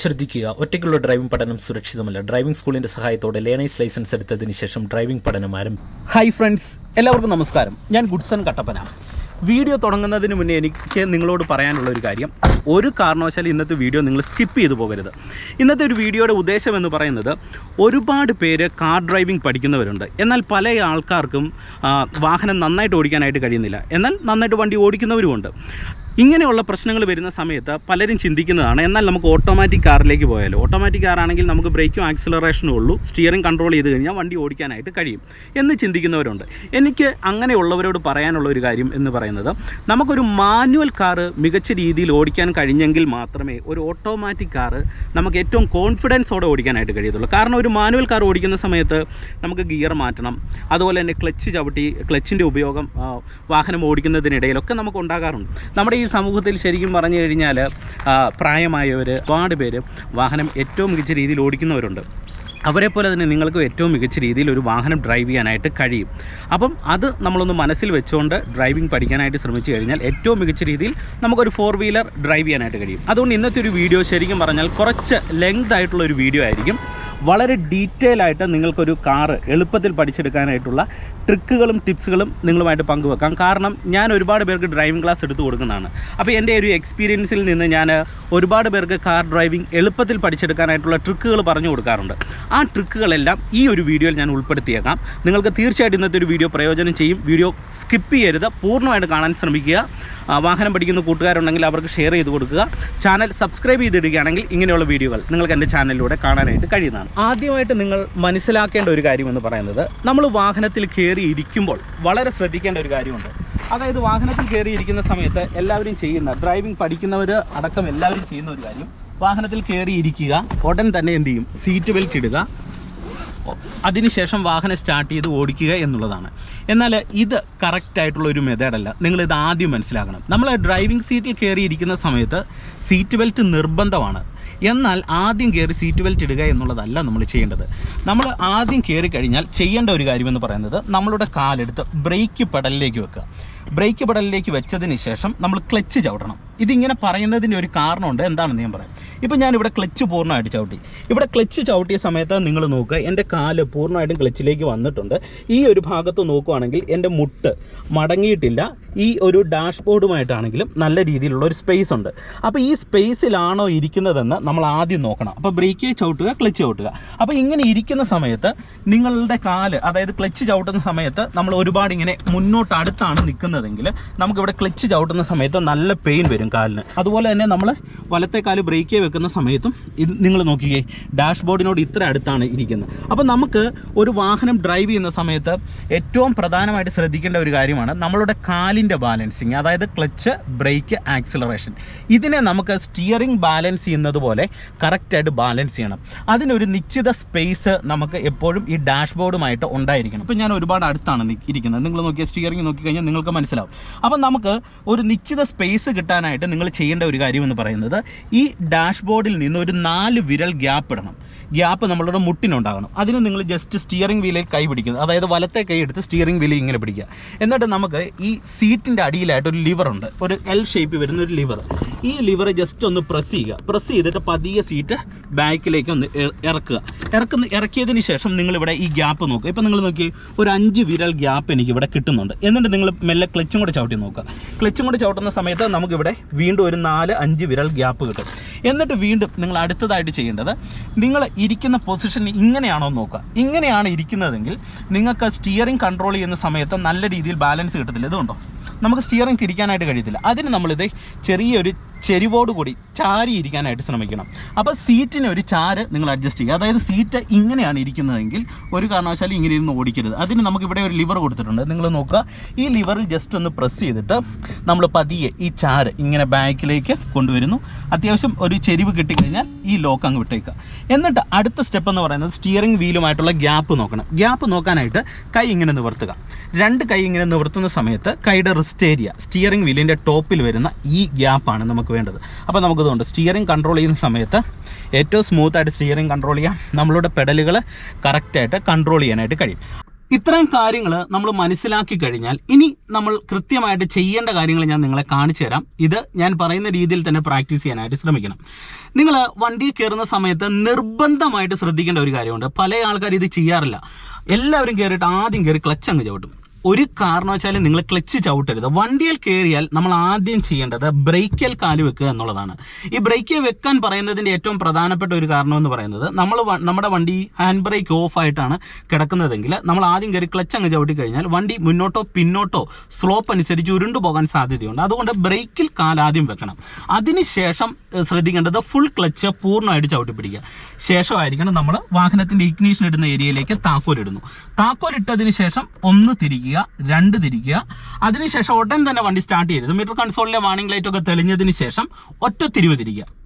ശ്രദ്ധിക്കുക. ഒറ്റയ്ക്കുള്ള ഡ്രൈവിംഗ് പഠനം സുരക്ഷിതമല്ല. ഡ്രൈവിംഗ് സ്കൂളിന്റെ സഹായത്തോടെ ലേണേഴ്സ് ലൈസൻസ് എടുത്തതിന് ശേഷം ഡ്രൈവിംഗ് പഠനം ആരംഭിക്കും ഹായ് ഫ്രണ്ട്സ് എല്ലാവർക്കും നമസ്കാരം. ഞാൻ ഗുഡ്സൺ കട്ടപ്പന. വീഡിയോ തുടങ്ങുന്നതിന് മുന്നേ എനിക്ക് നിങ്ങളോട് പറയാനുള്ള ഒരു കാര്യം. ഒരു കാരണവശാലും ഇന്നത്തെ വീഡിയോ നിങ്ങൾ സ്കിപ്പ് ചെയ്തു പോകരുത്. ഇന്നത്തെ ഒരു വീഡിയോയുടെ ഉദ്ദേശം എന്ന് പറയുന്നത് ഒരുപാട് പേര് കാർ ഡ്രൈവിംഗ് പഠിക്കുന്നവരുണ്ട്. എന്നാൽ പല ആൾക്കാർക്കും വാഹനം നന്നായിട്ട് ഓടിക്കാനായിട്ട് കഴിയുന്നില്ല. എന്നാൽ നന്നായിട്ട് വണ്ടി ഓടിക്കുന്നവരുമുണ്ട്. ഇങ്ങനെയുള്ള പ്രശ്നങ്ങൾ വരുന്ന സമയത്ത് പലരും ചിന്തിക്കുന്നതാണ് എന്നാൽ നമുക്ക് ഓട്ടോമാറ്റിക് കാറിലേക്ക് പോയാലോ? ഓട്ടോമാറ്റിക് കാറാണെങ്കിൽ നമുക്ക് ബ്രേക്കും ആക്സിലറേഷനും ഉള്ളൂ സ്റ്റിയറിംഗ് കൺട്രോൾ ചെയ്ത് കഴിഞ്ഞാൽ വണ്ടി ഓടിക്കാനായിട്ട് കഴിയും എന്ന് ചിന്തിക്കുന്നവരുണ്ട്. എനിക്ക് അങ്ങനെയുള്ളവരോട് പറയാനുള്ള ഒരു കാര്യം എന്ന് പറയുന്നത് നമുക്കൊരു മാനുവൽ കാറ് മികച്ച രീതിയിൽ ഓടിക്കാൻ കഴിഞ്ഞെങ്കിൽ മാത്രമേ ഒരു ഓട്ടോമാറ്റിക് കാറ് നമുക്ക് ഏറ്റവും കോൺഫിഡൻസോടെ ഓടിക്കാനായിട്ട് കഴിയത്തുള്ളൂ. കാരണം ഒരു മാനുവൽ കാർ ഓടിക്കുന്ന സമയത്ത് നമുക്ക് ഗിയർ മാറ്റണം അതുപോലെ തന്നെ ക്ലച്ച് ചവിട്ടി ക്ലച്ചിന്റെ ഉപയോഗം വാഹനം ഓടിക്കുന്നതിനിടയിലൊക്കെ നമുക്ക് ഉണ്ടാകാറുണ്ട്. നമ്മുടെ ഈ സമൂഹത്തിൽ ശരിക്കും പറഞ്ഞു കഴിഞ്ഞാൽ പ്രായമായവർ ഒരുപാട് പേര് വാഹനം ഏറ്റവും മികച്ച രീതിയിൽ ഓടിക്കുന്നവരുണ്ട്. അവരെ പോലെ തന്നെ നിങ്ങൾക്ക് ഏറ്റവും മികച്ച രീതിയിൽ ഒരു വാഹനം ഡ്രൈവ് ചെയ്യാനായിട്ട് കഴിയും. അപ്പം അത് നമ്മളൊന്ന് മനസ്സിൽ വെച്ചുകൊണ്ട് ഡ്രൈവിംഗ് പഠിക്കാനായിട്ട് ശ്രമിച്ചു കഴിഞ്ഞാൽ ഏറ്റവും മികച്ച രീതിയിൽ നമുക്കൊരു ഫോർ വീലർ ഡ്രൈവ് ചെയ്യാനായിട്ട് കഴിയും. അതുകൊണ്ട് ഇന്നത്തെ ഒരു വീഡിയോ ശരിക്കും പറഞ്ഞാൽ കുറച്ച് ലെങ്ത് ആയിട്ടുള്ള ഒരു വീഡിയോ ആയിരിക്കും. വളരെ ഡീറ്റെയിൽ ആയിട്ട് നിങ്ങൾക്കൊരു കാറ് എളുപ്പത്തിൽ പഠിച്ചെടുക്കാനായിട്ടുള്ള ട്രിക്കുകളും ടിപ്സുകളും നിങ്ങളുമായിട്ട് പങ്കുവെക്കാം. കാരണം ഞാൻ ഒരുപാട് പേർക്ക് ഡ്രൈവിംഗ് ക്ലാസ് എടുത്തു കൊടുക്കുന്നതാണ്. അപ്പോൾ എന്റെ ഒരു എക്സ്പീരിയൻസിൽ നിന്ന് ഞാൻ ഒരുപാട് പേർക്ക് കാർ ഡ്രൈവിംഗ് എളുപ്പത്തിൽ പഠിച്ചെടുക്കാനായിട്ടുള്ള ട്രിക്കുകൾ പറഞ്ഞു കൊടുക്കാറുണ്ട്. ആ ട്രിക്കുകളെല്ലാം ഈ ഒരു വീഡിയോയിൽ ഞാൻ ഉൾപ്പെടുത്തിയേക്കാം. നിങ്ങൾക്ക് തീർച്ചയായിട്ടും ഇന്നത്തെ ഒരു വീഡിയോ പ്രയോജനം ചെയ്യും. വീഡിയോ സ്കിപ്പ് ചെയ്യരുത്. പൂർണമായിട്ട് കാണാൻ ശ്രമിക്കുക. വാഹനം പഠിക്കുന്ന കൂട്ടുകാരുണ്ടെങ്കിൽ അവർക്ക് ഷെയർ ചെയ്ത് കൊടുക്കുക. ചാനൽ സബ്സ്ക്രൈബ് ചെയ്തിടുകയാണെങ്കിൽ ഇങ്ങനെയുള്ള വീഡിയോകൾ നിങ്ങൾക്ക് എന്റെ ചാനലിലൂടെ കാണാനായിട്ട് കഴിയുന്നതാണ്. ആദ്യമായിട്ട് നിങ്ങൾ മനസ്സിലാക്കേണ്ട ഒരു കാര്യം എന്ന് പറയുന്നത് നമ്മൾ വാഹനത്തിൽ കയറി ഇരിക്കുമ്പോൾ വളരെ ശ്രദ്ധിക്കേണ്ട ഒരു കാര്യമുണ്ട്. അതായത് വാഹനത്തിൽ കയറി ഇരിക്കുന്ന സമയത്ത് എല്ലാവരും ചെയ്യുന്ന ഡ്രൈവിംഗ് പഠിക്കുന്നവർ അടക്കം എല്ലാവരും ചെയ്യുന്ന ഒരു കാര്യം വാഹനത്തിൽ കയറി ഇരിക്കുക ഉടൻ തന്നെ എന്ത് ചെയ്യും? സീറ്റ് ബെൽറ്റ് ഇടുക. അതിനുശേഷം വാഹനം സ്റ്റാർട്ട് ചെയ്ത് ഓടിക്കുക എന്നുള്ളതാണ്. എന്നാൽ ഇത് കറക്റ്റായിട്ടുള്ള ഒരു മെത്തേഡല്ല നിങ്ങളിത് ആദ്യം മനസ്സിലാക്കണം. നമ്മൾ ഡ്രൈവിംഗ് സീറ്റിൽ കയറി ഇരിക്കുന്ന സമയത്ത് സീറ്റ് ബെൽറ്റ് നിർബന്ധമാണ്. എന്നാൽ ആദ്യം കയറി സീറ്റ് ബെൽറ്റ് ഇടുക എന്നുള്ളതല്ല നമ്മൾ ചെയ്യേണ്ടത്. നമ്മൾ ആദ്യം കയറി കഴിഞ്ഞാൽ ചെയ്യേണ്ട ഒരു കാര്യമെന്ന് പറയുന്നത് നമ്മളുടെ കാലെടുത്ത് ബ്രേക്ക് പെഡലിലേക്ക് വെക്കുക. ബ്രേക്ക് പെഡലിലേക്ക് വെച്ചതിന് ശേഷം നമ്മൾ ക്ലച്ച് ചവിട്ടണം. ഇതിങ്ങനെ പറയുന്നതിന്റെ ഒരു കാരണമുണ്ട്. എന്താണെന്ന് ഞാൻ പറയാം. ഇപ്പം ഞാനിവിടെ ക്ലച്ച് പൂർണമായിട്ട് ചവിട്ടി. ഇവിടെ ക്ലച്ച് ചവിട്ടിയ സമയത്ത് നിങ്ങൾ നോക്കുക എന്റെ കാൽ പൂർണമായിട്ടും ക്ലച്ചിലേക്ക് വന്നിട്ടുണ്ട്. ഈ ഒരു ഭാഗത്ത് നോക്കുവാണെങ്കിൽ എന്റെ മുട്ട് മടങ്ങിയിട്ടില്ല. ഈ ഒരു ഡാഷ്ബോർഡുമായിട്ടാണെങ്കിലും നല്ല രീതിയിലുള്ള ഒരു സ്പേസ് ഉണ്ട്. അപ്പോൾ ഈ സ്പേസിലാണോ ഇരിക്കുന്നതെന്ന് നമ്മൾ ആദ്യം നോക്കണം. അപ്പോൾ ബ്രേക്ക് ചവിട്ടുക ക്ലച്ച് ചവിട്ടുക. അപ്പോൾ ഇങ്ങനെ ഇരിക്കുന്ന സമയത്ത് നിങ്ങളുടെ കാൽ അതായത് ക്ലച്ച് ചവിട്ടുന്ന സമയത്ത് നമ്മൾ ഒരുപാട് ഇങ്ങനെ മുന്നോട്ട് അടുത്താണ് നിൽക്കുന്നതെങ്കിൽ നമുക്കിവിടെ ക്ലച്ച് ചവിട്ടുന്ന സമയത്ത് നല്ല പെയിൻ വരും കാലിന്. അതുപോലെ തന്നെ നമ്മൾ വലത്തെ കാൽ ബ്രേക്ക് വെക്കുന്ന സമയത്തും ഇത് നിങ്ങൾ നോക്കിക്കേ ഡാഷ്ബോർഡിനോട് ഇത്ര അടുത്താണ് ഇരിക്കുന്നത്. അപ്പോൾ നമുക്ക് ഒരു വാഹനം ഡ്രൈവ് ചെയ്യുന്ന സമയത്ത് ഏറ്റവും പ്രധാനമായിട്ട് ശ്രദ്ധിക്കേണ്ട ഒരു കാര്യമാണ് നമ്മളുടെ കാലിന്റെ ബാലൻസിങ് അതായത് ക്ലച്ച് ബ്രേക്ക് ആക്സിലറേഷൻ. ഇതിനെ നമുക്ക് സ്റ്റിയറിംഗ് ബാലൻസ് ചെയ്യുന്നത് പോലെ കറക്റ്റായിട്ട് ബാലൻസ് ചെയ്യണം. അതിനൊരു നിശ്ചിത സ്പേസ് നമുക്ക് എപ്പോഴും ഈ ഡാഷ്ബോർഡുമായിട്ട് ഉണ്ടായിരിക്കണം. അപ്പോൾ ഞാൻ ഒരുപാട് അടുത്താണ് ഇരിക്കുന്നത്. നിങ്ങൾ നോക്കിയ സ്റ്റിയറിംഗ് നോക്കിക്കഴിഞ്ഞാൽ നിങ്ങൾക്ക് മനസ്സിലാവും. അപ്പം നമുക്ക് ഒരു നിശ്ചിത സ്പേസ് കിട്ടാനായിട്ട് നിങ്ങൾ ചെയ്യേണ്ട ഒരു കാര്യം എന്ന് പറയുന്നത് ഈ ഡാഷ്ബോർഡിൽ നിന്ന് ഒരു നാല് വിരൽ ഗ്യാപ്പ് ഇടണം. ഗ്യാപ്പ് നമ്മളുടെ മുട്ടിനുണ്ടാകണം. അതിന് നിങ്ങൾ ജസ്റ്റ് സ്റ്റിയറിംഗ് വീലിൽ കൈ പിടിക്കുന്നത് അതായത് വലത്തെ കൈ എടുത്ത് സ്റ്റിയറിംഗ് വീലിൽ ഇങ്ങനെ പിടിക്കുക. എന്നിട്ട് നമുക്ക് ഈ സീറ്റിന്റെ അടിയിലായിട്ട് ഒരു ലിവറുണ്ട് ഒരു എൽ ഷേപ്പ് വരുന്ന ഒരു ലിവർ ഈ ലിവർ ജസ്റ്റ് ഒന്ന് പ്രസ് ചെയ്യുക. പ്രസ് ചെയ്തിട്ട് പതിയെ സീറ്റ് ബാക്കിലേക്ക് ഒന്ന് ഇറക്കുക. ഇറക്കുന്ന ഇറക്കിയതിന് ശേഷം നിങ്ങളിവിടെ ഈ ഗ്യാപ്പ് നോക്കുക. ഇപ്പം നിങ്ങൾ നോക്കി ഒരു അഞ്ച് വിരൽ ഗ്യാപ്പ് എനിക്ക് ഇവിടെ കിട്ടുന്നുണ്ട്. എന്നിട്ട് നിങ്ങൾ മെല്ലെ ക്ലച്ചും കൂടെ ചവിട്ടി നോക്കുക. ക്ലച്ചും കൂടെ ചവിട്ടുന്ന സമയത്ത് നമുക്കിവിടെ വീണ്ടും ഒരു നാല് അഞ്ച് വിരൽ ഗ്യാപ്പ് കിട്ടും. എന്നിട്ട് വീണ്ടും നിങ്ങൾ അടുത്തതായിട്ട് ചെയ്യേണ്ടത് നിങ്ങൾ ഇരിക്കുന്ന പൊസിഷൻ ഇങ്ങനെയാണോ നോക്കുക. ഇങ്ങനെയാണ് ഇരിക്കുന്നതെങ്കിൽ നിങ്ങൾക്ക് സ്റ്റിയറിംഗ് കൺട്രോൾ ചെയ്യുന്ന സമയത്ത് നല്ല രീതിയിൽ ബാലൻസ് കിട്ടത്തില്ല. ഇതുകൊണ്ടോ? നമുക്ക് സ്റ്റിയറിംഗ് തിരിക്കാനായിട്ട് കഴിയത്തില്ല. അതിന് നമ്മളിത് ചെറിയൊരു ചെരിവോട് കൂടി ചാരി ഇരിക്കാനായിട്ട് ശ്രമിക്കണം. അപ്പോൾ സീറ്റിന് ഒരു ചാര് നിങ്ങൾ അഡ്ജസ്റ്റ് ചെയ്യുക. അതായത് സീറ്റ് ഇങ്ങനെയാണ് ഇരിക്കുന്നതെങ്കിൽ ഒരു കാരണവശാലും ഇങ്ങനെ ഇരുന്ന് ഓടിക്കരുത്. അതിന് നമുക്ക് ഇവിടെ ഒരു ലിവർ കൊടുത്തിട്ടുണ്ട്. നിങ്ങൾ നോക്കുക. ഈ ലിവറിൽ ജസ്റ്റ് ഒന്ന് പ്രസ് ചെയ്തിട്ട് നമ്മൾ പതിയെ ഈ ചാര് ഇങ്ങനെ ബാക്കിലേക്ക് കൊണ്ടുവരുന്നു. അത്യാവശ്യം ഒരു ചെരിവ് കിട്ടിക്കഴിഞ്ഞാൽ ഈ ലോക്ക് അങ്ങ് വിട്ടേക്കുക. എന്നിട്ട് അടുത്ത സ്റ്റെപ്പ് എന്ന് പറയുന്നത് സ്റ്റിയറിംഗ് വീലുമായിട്ടുള്ള ഗ്യാപ്പ് നോക്കണം. ഗ്യാപ്പ് നോക്കാനായിട്ട് കൈ ഇങ്ങനെ നിവർത്തുക. രണ്ട് കൈ ഇങ്ങനെ നിവർത്തുന്ന സമയത്ത് കൈയുടെ റിസ്റ്റ് ഏരിയ സ്റ്റിയറിംഗ് വീലിന്റെ ടോപ്പിൽ വരുന്ന ഈ ഗ്യാപ്പാണ് നമുക്ക് വേണ്ടത്. അപ്പോൾ നമുക്കിതുകൊണ്ട് സ്റ്റിയറിംഗ് കൺട്രോൾ ചെയ്യുന്ന സമയത്ത് ഏറ്റവും സ്മൂത്തായിട്ട് സ്റ്റിയറിംഗ് കൺട്രോൾ ചെയ്യാം. നമ്മളുടെ പെഡലുകൾ കറക്റ്റായിട്ട് കൺട്രോൾ ചെയ്യാനായിട്ട് കഴിയും. ഇത്രയും കാര്യങ്ങൾ നമ്മൾ മനസ്സിലാക്കി കഴിഞ്ഞാൽ ഇനി നമ്മൾ കൃത്യമായിട്ട് ചെയ്യേണ്ട കാര്യങ്ങൾ ഞാൻ നിങ്ങളെ കാണിച്ചു തരാം. ഇത് ഞാൻ പറയുന്ന രീതിയിൽ തന്നെ പ്രാക്ടീസ് ചെയ്യാനായിട്ട് ശ്രമിക്കണം. നിങ്ങൾ വണ്ടി കയറുന്ന സമയത്ത് നിർബന്ധമായിട്ട് ശ്രദ്ധിക്കേണ്ട ഒരു കാര്യമുണ്ട്. പല ആൾക്കാർ ഇത് ചെയ്യാറില്ല. എല്ലാവരും കയറിയിട്ട് ആദ്യം കയറി ക്ലച്ച് അങ്ങ് ചവിട്ടും. ഒരു കാരണവശാലും നിങ്ങൾ ക്ലച്ച് ചവിട്ടരുത്. വണ്ടിയിൽ കയറിയാൽ നമ്മൾ ആദ്യം ചെയ്യേണ്ടത് ബ്രേക്കിൽ കാൽ വെക്കുക എന്നുള്ളതാണ്. ഈ ബ്രേക്ക് വെക്കാൻ പറയുന്നതിന്റെ ഏറ്റവും പ്രധാനപ്പെട്ട ഒരു കാരണം എന്ന് പറയുന്നത് നമ്മൾ നമ്മുടെ വണ്ടി ഹാൻഡ് ബ്രേക്ക് ഓഫ് ആയിട്ടാണ് കിടക്കുന്നതെങ്കിൽ നമ്മൾ ആദ്യം കയറി ക്ലച്ച് അങ്ങ് ചവിട്ടി കഴിഞ്ഞാൽ വണ്ടി മുന്നോട്ടോ പിന്നോട്ടോ സ്ലോപ്പ് അനുസരിച്ച് ഉരുണ്ടു പോകാൻ സാധ്യതയുണ്ട്. അതുകൊണ്ട് ബ്രേക്കിൽ കാൽ ആദ്യം വെക്കണം. അതിനുശേഷം ശേഷം ശ്രദ്ധിക്കേണ്ടത് ഫുൾ ക്ലച്ച് പൂർണമായിട്ട് ചവിട്ടി പിടിക്കുക ശേഷമായിരിക്കണം നമ്മൾ വാഹനത്തിന്റെ ഇഗ്നീഷൻ ഇടുന്ന ഏരിയയിലേക്ക് താക്കോലിടുന്നു താക്കോലിട്ടതിന് ശേഷം ഒന്ന് തിരിക്കുക രണ്ട് തിരിക്കുക. അതിനുശേഷം ഉടൻ തന്നെ വണ്ടി സ്റ്റാർട്ട് ചെയ്യരുത്. മീറ്റർ കൺസോളിലെ വാണിംഗ് ലൈറ്റ് ഒക്കെ തെളിഞ്ഞതിന് ശേഷം ഒറ്റ തിരിവ് തിരിക്കുക.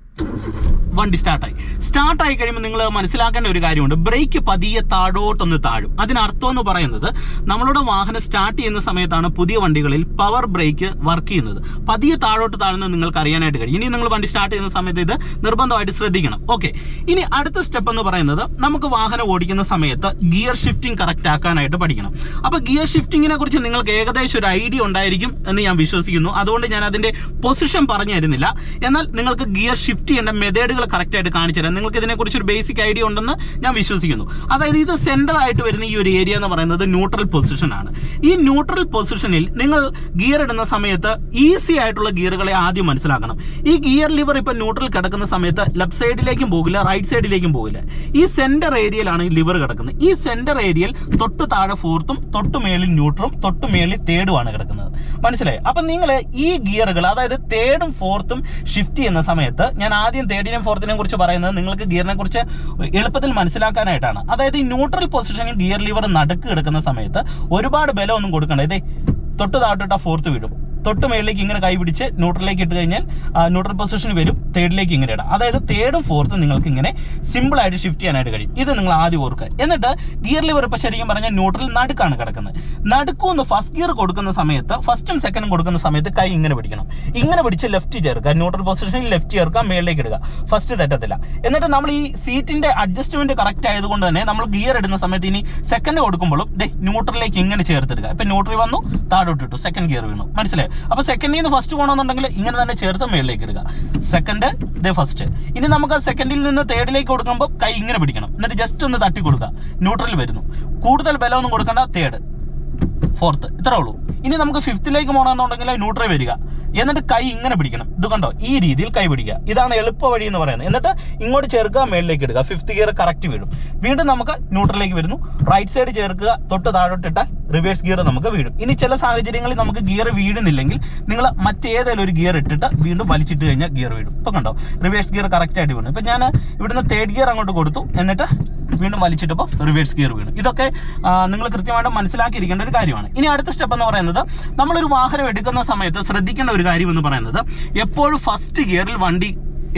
വണ്ടി സ്റ്റാർട്ടായി സ്റ്റാർട്ടായി കഴിയുമ്പോൾ നിങ്ങൾ മനസ്സിലാക്കേണ്ട ഒരു കാര്യമുണ്ട്. ബ്രേക്ക് പതിയെ താഴോട്ടൊന്ന് താഴും. അതിനർത്ഥം എന്ന് പറയുന്നത് നമ്മളുടെ വാഹനം സ്റ്റാർട്ട് ചെയ്യുന്ന സമയത്താണ് പുതിയ വണ്ടികളിൽ പവർ ബ്രേക്ക് വർക്ക് ചെയ്യുന്നത്. പതിയെ താഴോട്ട് താഴുന്നത് നിങ്ങൾക്ക് അറിയാനായിട്ട് കഴിയും. ഇനി നിങ്ങൾ വണ്ടി സ്റ്റാർട്ട് ചെയ്യുന്ന സമയത്ത് ഇത് നിർബന്ധമായിട്ട് ശ്രദ്ധിക്കണം. ഓക്കെ ഇനി അടുത്ത സ്റ്റെപ്പ് എന്ന് പറയുന്നത് നമുക്ക് വാഹനം ഓടിക്കുന്ന സമയത്ത് ഗിയർ ഷിഫ്റ്റിംഗ് കറക്റ്റ് ആക്കാനായിട്ട് പഠിക്കണം. അപ്പോൾ ഗിയർ ഷിഫ്റ്റിങ്ങിനെ കുറിച്ച് നിങ്ങൾക്ക് ഏകദേശം ഒരു ഐഡിയ ഉണ്ടായിരിക്കും എന്ന് ഞാൻ വിശ്വസിക്കുന്നു. അതുകൊണ്ട് ഞാൻ അതിന്റെ പൊസിഷൻ പറഞ്ഞു തരുന്നില്ല എന്നാൽ നിങ്ങൾക്ക് ഗിയർ ഷിഫ്റ്റ് ചെയ്യേണ്ട മെത്തേഡുകൾ കറക്റ്റായിട്ട് കാണിച്ചു തരാം. നിങ്ങൾക്ക് ഇതിനെക്കുറിച്ച് ഒരു ബേസിക് ഐഡിയ ഉണ്ടെന്ന് ഞാൻ വിശ്വസിക്കുന്നു. അതായത് ഇത് സെന്റർ ആയിട്ട് വരുന്ന ഈ ഒരു ഏരിയ എന്ന് പറയുന്നത് ന്യൂട്രൽ പൊസിഷൻ ആണ്. ഈ ന്യൂട്രൽ പൊസിഷനിൽ നിങ്ങൾ ഗിയർ ഇടുന്ന സമയത്ത് ഈസി ആയിട്ടുള്ള ഗിയറുകളെ ആദ്യം മനസ്സിലാക്കണം. ഈ ഗിയർ ലിവർ ഇപ്പോൾ ന്യൂട്രൽ കിടക്കുന്ന സമയത്ത് ലെഫ്റ്റ് സൈഡിലേക്കും പോകില്ല റൈറ്റ് സൈഡിലേക്കും പോകില്ല. ഈ സെന്റർ ഏരിയയിലാണ് ഈ ലിവർ കിടക്കുന്നത്. ഈ സെന്റർ ഏരിയയിൽ തൊട്ട് താഴെ ഫോർത്തും തൊട്ട് മേളിൽ ന്യൂട്രും തൊട്ട് മേളിൽ തേർഡുമാണ് കിടക്കുന്നത്. മനസ്സിലായി? അപ്പം നിങ്ങൾ ഈ ഗിയറുകൾ അതായത് തേർഡും ഫോർത്തും ഷിഫ്റ്റ് ചെയ്യുന്ന സമയത്ത് ഞാൻ ആദ്യം തേർഡിനെയും ഫോർത്തിനെയും കുറിച്ച് പറയുന്നത് നിങ്ങൾക്ക് ഗിയറിനെ കുറിച്ച് എളുപ്പത്തിൽ മനസ്സിലാക്കാനായിട്ടാണ്. അതായത് ഈ ന്യൂട്രൽ പൊസിഷനിൽ ഗിയർ ലിവർ നടുക്ക് കിടക്കുന്ന സമയത്ത് ഒരുപാട് ബലം ഒന്നും കൊടുക്കണ്ട. ഇതേ തൊട്ട് താഴോട്ടിട്ട ഫോർത്ത് വീടും തൊട്ട് മേളിലേക്ക് ഇങ്ങനെ കൈ പിടിച്ച് ന്യൂട്രലിലേക്ക് ഇട്ട് കഴിഞ്ഞാൽ ന്യൂട്രൽ പൊസിഷൻ വരും തേർഡിലേക്ക് ഇങ്ങനെ ഇടാം. അതായത് തേർഡും ഫോർത്തും നിങ്ങൾക്ക് ഇങ്ങനെ സിമ്പിൾ ആയിട്ട് ഷിഫ്റ്റ് ചെയ്യാനായിട്ട് കഴിയും. ഇത് നിങ്ങൾ ആദ്യം ഓർക്കുക. എന്നിട്ട് ഗിയർ ലിവർ ഇപ്പൊ ശരിക്കും പറഞ്ഞാൽ ന്യൂട്രൽ നടുക്കാണ് കിടക്കുന്നത്. നടുക്കൂന്ന് ഫസ്റ്റ് ഗിയർ കൊടുക്കുന്ന സമയത്ത് ഫസ്റ്റും സെക്കൻഡും കൊടുക്കുന്ന സമയത്ത് കൈ ഇങ്ങനെ പിടിക്കണം. ഇങ്ങനെ പിടിച്ച് ലെഫ്റ്റ് ചേർക്കുക. ന്യൂട്രൽ പൊസിഷനിൽ ലെഫ്റ്റ് ചേർക്കുക മേളിലേക്ക് ഇടുക. ഫസ്റ്റ് തെറ്റത്തില്ല. എന്നിട്ട് നമ്മൾ ഈ സീറ്റിന്റെ അഡ്ജസ്റ്റ്മെന്റ് കറക്റ്റ് ആയതുകൊണ്ട് തന്നെ നമ്മൾ ഗിയർ ഇടുന്ന സമയത്ത് ഇനി സെക്കൻഡ് കൊടുക്കുമ്പോഴും ന്യൂട്രലിലേക്ക് ഇങ്ങനെ ചേർത്തിടുക. ഇപ്പൊ ന്യൂട്രൽ വന്നു താഴോട്ട് സെക്കൻഡ് ഗിയർ വീണു. മനസ്സിലായി? അപ്പൊ സെക്കൻഡിൽ നിന്ന് ഫസ്റ്റ് പോകണമെന്നുണ്ടെങ്കിൽ ഇങ്ങനെ തന്നെ ചേർത്ത് മേളിലേക്ക് ഇടുക. സെക്കൻഡ് ദേ ഫസ്റ്റ് ഇനി നമുക്ക് സെക്കൻഡിൽ നിന്ന് തേർഡിലേക്ക് കൊടുക്കുമ്പോൾ കൈ ഇങ്ങനെ പിടിക്കണം. എന്നിട്ട് ജസ്റ്റ് ഒന്ന് തട്ടി കൊടുക്കുക. ന്യൂട്രൽ വരുന്നു. കൂടുതൽ ബലമൊന്നും കൊടുക്കേണ്ട തേർഡ് ഫോർത്ത് ഇത്രേ ഉള്ളൂ. ഇനി നമുക്ക് ഫിഫ്ത്തിലേക്ക് പോകണമെന്നുണ്ടെങ്കിൽ ന്യൂട്രൽ വരിക. എന്നിട്ട് കൈ ഇങ്ങനെ പിടിക്കണം. ഇത് കണ്ടോ? ഈ രീതിയിൽ കൈ പിടിക്കുക. ഇതാണ് എളുപ്പ വഴി എന്ന് പറയുന്നത്. എന്നിട്ട് ഇങ്ങോട്ട് ചേർക്കുക മേളിലേക്ക് ഇടുക. ഫിഫ്ത്ത് ഗിയർ കറക്റ്റ് വീഴും. വീണ്ടും നമുക്ക് ന്യൂട്രലിലേക്ക് വരുന്നു. റൈറ്റ് സൈഡ് ചേർക്കുക. തൊട്ട് താഴോട്ടിട്ടാൽ റിവേഴ്സ് ഗിയർ നമുക്ക് വീഴും. ഇനി ചില സാഹചര്യങ്ങളിൽ നമുക്ക് ഗിയർ വീഴുന്നില്ലെങ്കിൽ നിങ്ങൾ മറ്റേതെങ്കിലും ഒരു ഗിയർ ഇട്ടിട്ട് വീണ്ടും വലിച്ചിട്ട് കഴിഞ്ഞാൽ ഗിയർ വീഴും. ഇപ്പൊ കണ്ടോ? റിവേഴ്സ് ഗിയർ കറക്റ്റ് ആയിട്ട് വീണു. ഇപ്പൊ ഞാൻ ഇവിടുന്ന് തേർഡ് ഗിയർ അങ്ങോട്ട് കൊടുത്തു. എന്നിട്ട് വീണ്ടും വലിച്ചിട്ടപ്പോൾ റിവേഴ്സ് ഗിയർ വീണു. ഇതൊക്കെ നിങ്ങൾ കൃത്യമായിട്ട് മനസ്സിലാക്കിയിരിക്കേണ്ട ഒരു കാര്യമാണ്. ഇനി അടുത്ത സ്റ്റെപ്പ് എന്ന് പറയുന്നത് നമ്മളൊരു വാഹനം എടുക്കുന്ന സമയത്ത് ശ്രദ്ധിക്കേണ്ട കാര്യം എന്ന് പറയുന്നത് എപ്പോഴും ഫസ്റ്റ് ഗിയറിൽ വണ്ടി